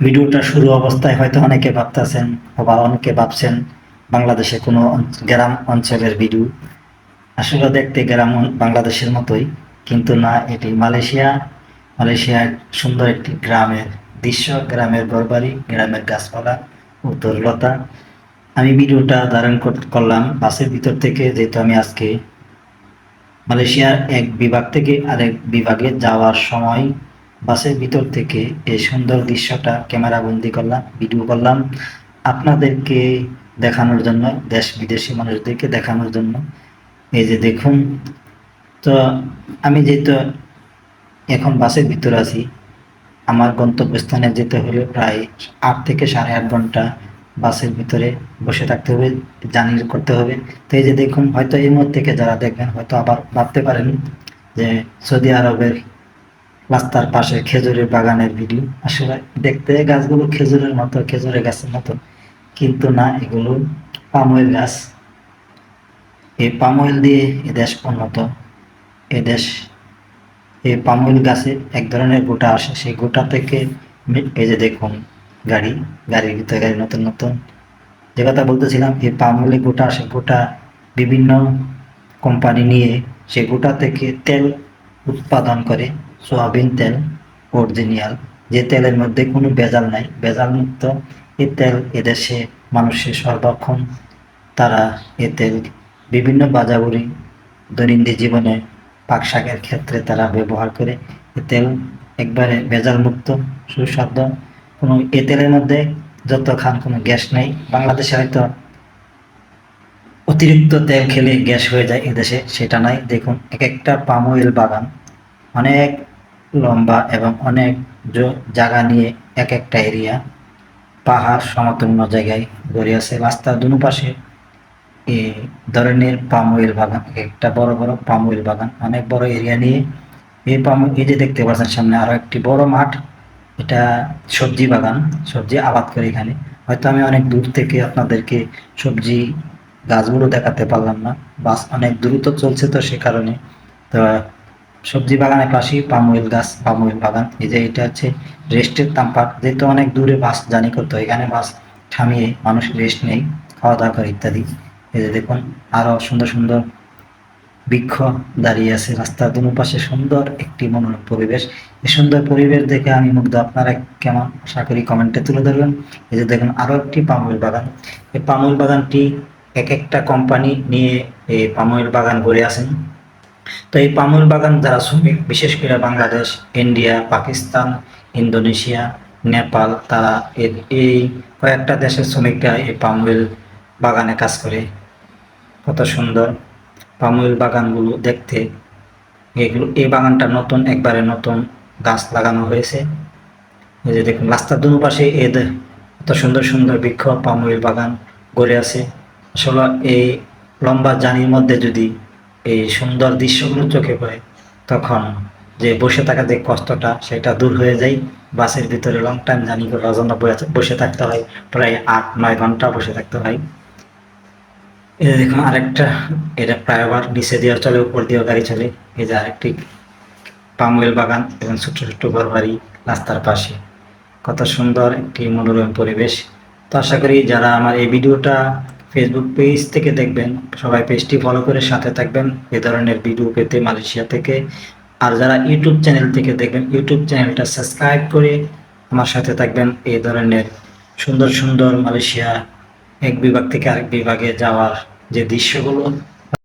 ভিডিওটা শুরু অবস্থায় হয়তো অনেকে ভাবতেছেন বা অনেকে ভাবছেন বাংলাদেশে কোনো গ্রাম অঞ্চলের ভিডিও। আসলে দেখতে গ্রাম বাংলাদেশের মতোই, কিন্তু না, এটি মালয়েশিয়া। মালয়েশিয়ার সুন্দর একটি গ্রামের দৃশ্য, গ্রামের ঘরবাড়ি, গ্রামের গাছপালা ও তরলতা আমি ভিডিওটা ধারণ কর- করলাম বাসের ভিতর থেকে, যেহেতু আমি আজকে মালয়েশিয়ার এক বিভাগ থেকে আরেক বিভাগে যাওয়ার সময় বাসের ভিতর থেকে এই সুন্দর দৃশ্যটা ক্যামেরা বন্দি করলাম, ভিডিও করলাম। আপনাদেরকে দেখানোর জন্য, দেশ বিদেশি মানুষদেরকে দেখানোর জন্য। এই যে দেখুন, তো আমি যেহেতু এখন বাসের ভিতর আছি, আমার গন্তব্যস্থানে যেতে হলে প্রায় আট থেকে সাড়ে আট ঘণ্টা বাসের ভিতরে বসে থাকতে হবে, জার্নি করতে হবে। তো এই যে দেখুন, হয়তো এই মুহূর্তে থেকে যারা দেখবেন, হয়তো আবার ভাবতে পারেন যে সৌদি আরবের রাস্তার পাশে খেজুরের বাগানের ভিডিও আসলে দেখতে গাছগুলো খেজুরের মতো, খেজুরের গাছের মতো। কিন্তু না, এগুলো পাময়েল গাছ। এই পাময়েল দিয়ে এদেশ উন্নত। এদেশ এই পাময়েল গাছে এক ধরনের গোটা আসে। সেই গোটা থেকে এই যে দেখুন, গাড়ি, গাড়ির ভিতরে গাড়ি, নতুন নতুন। যে কথা বলতেছিলাম, এই পাময়েলে গোটা আসে। গোটা বিভিন্ন কোম্পানি নিয়ে সেই গোটা থেকে তেল উৎপাদন করে। সোয়াবিন তেল, অরিজিনাল, যে তেলের মধ্যে কোনো ভেজাল নাই। ভেজাল মুক্ত এই তেল এদেশে মানুষের সর্বক্ষণ তারা এ তেল বিভিন্ন বাজাবরি দৈনন্দিন জীবনে পাক শাকের ক্ষেত্রে তারা ব্যবহার করে। এ তেল একবারে ভেজাল মুক্ত সুস্বাদু। কোনো এ তেলের মধ্যে যত খান কোনো গ্যাস নেই। বাংলাদেশে হয়তো অতিরিক্ত তেল খেলে গ্যাস হয়ে যায় এদেশে, সেটা নাই। দেখুন এক একটা পাম অয়েল বাগান, অনেক লম্বা এবং অনেক জায়গা নিয়ে এক একটা এরিয়া। পাহাড় সমতন্য জায়গায় গড়ে আছে। রাস্তার দুনো পাশে এই ধরনের পাম অয়েল বাগান, একটা বড় বড় পাম অয়েল বাগান, অনেক বড় এরিয়া নিয়ে। এই পাম এই যে দেখতে পাচ্ছেন সামনে আরও একটি বড় মাঠ। এটা সবজি বাগান, সবজি আবাদ করে এখানে। হয়তো আমি অনেক দূর থেকে আপনাদেরকে সবজি গাছগুলো দেখাতে পারলাম না। বাস অনেক দ্রুত চলছে তো সে কারণে। তো সবজি বাগানের পাশেই পাম অয়েল গাছ পাম অয়েল বাগান। এই যে এটা হচ্ছে রেস্টের তাম্পাক যেহেতু অনেক দূরে বাস জানি করতে এখানে বাস থামিয়ে মানুষ রেস্ট নেই খাওয়া দাওয়া করে ইত্যাদি। এই যে দেখুন, আরও সুন্দর সুন্দর বৃক্ষ দাঁড়িয়ে আছে। রাস্তার দুনো পাশে সুন্দর একটি মনোরম পরিবেশ। এই সুন্দর পরিবেশ দেখে আমি মুগ্ধ। আপনারা কেমন? আশা করি কমেন্টে তুলে ধরবেন। এই যে দেখুন, আরও একটি পামুল বাগান। এই পামুল বাগানটি এক একটা কোম্পানি নিয়ে এই পামুল বাগান গড়ে আছেন। তো এই পামুল বাগান যারা শ্রমিক, বিশেষ করে বাংলাদেশ, ইন্ডিয়া, পাকিস্তান, ইন্দোনেশিয়া, নেপাল, তারা এই কয়েকটা দেশের শ্রমিকরা এই পামুল বাগানে কাজ করে। কত সুন্দর পামুল বাগানগুলো দেখতে। এগুলো এই বাগানটা নতুন, একবারে নতুন গাছ লাগানো হয়েছে। এই যে দেখুন, রাস্তার দুনো পাশে এ এত সুন্দর সুন্দর বৃক্ষ, পামুল বাগান গড়ে আছে। আসলে এই লম্বা জানির মধ্যে যদি এই সুন্দর দৃশ্যগুলো চোখে পড়ে, তখন যে বসে থাকা যে কষ্টটা, সেটা দূর হয়ে যায়। বাসের ভিতরে লং টাইম জার্নি করার জন্য বসে- থাকতে হয়। প্রায় আট, নয় ঘণ্টা বসে থাকতে হয়। এই দেখুন, আরেকটা, এটা প্রায় আবার নিচে দিয়ে চলে, উপর দিয়েও গাড়ি চলে। এই যে আরেকটি পামওয়েল বাগান, এবং ছোট্ট ছোট্ট ঘর বাড়ি রাস্তার পাশে। কত সুন্দর একটি মনোরম পরিবেশ। তো আশা করি যারা আমার এই ভিডিওটা ফেসবুক পেজ থেকে দেখবেন। সবাই পেজটি ফলো করে সাথে থাকবেন। এ ধরনের ভিডিও পেতে মালয়েশিয়া থেকে। আর যারা ইউটিউব চ্যানেল থেকে দেখবেন ইউটিউব চ্যানেলটা সাবস্ক্রাইব করে আমার সাথে থাকবেন। এই ধরনের সুন্দর সুন্দর মালয়েশিয়া এক বিভাগ থেকে আরেক বিভাগে যাওয়ার যে দৃশ্যগুলো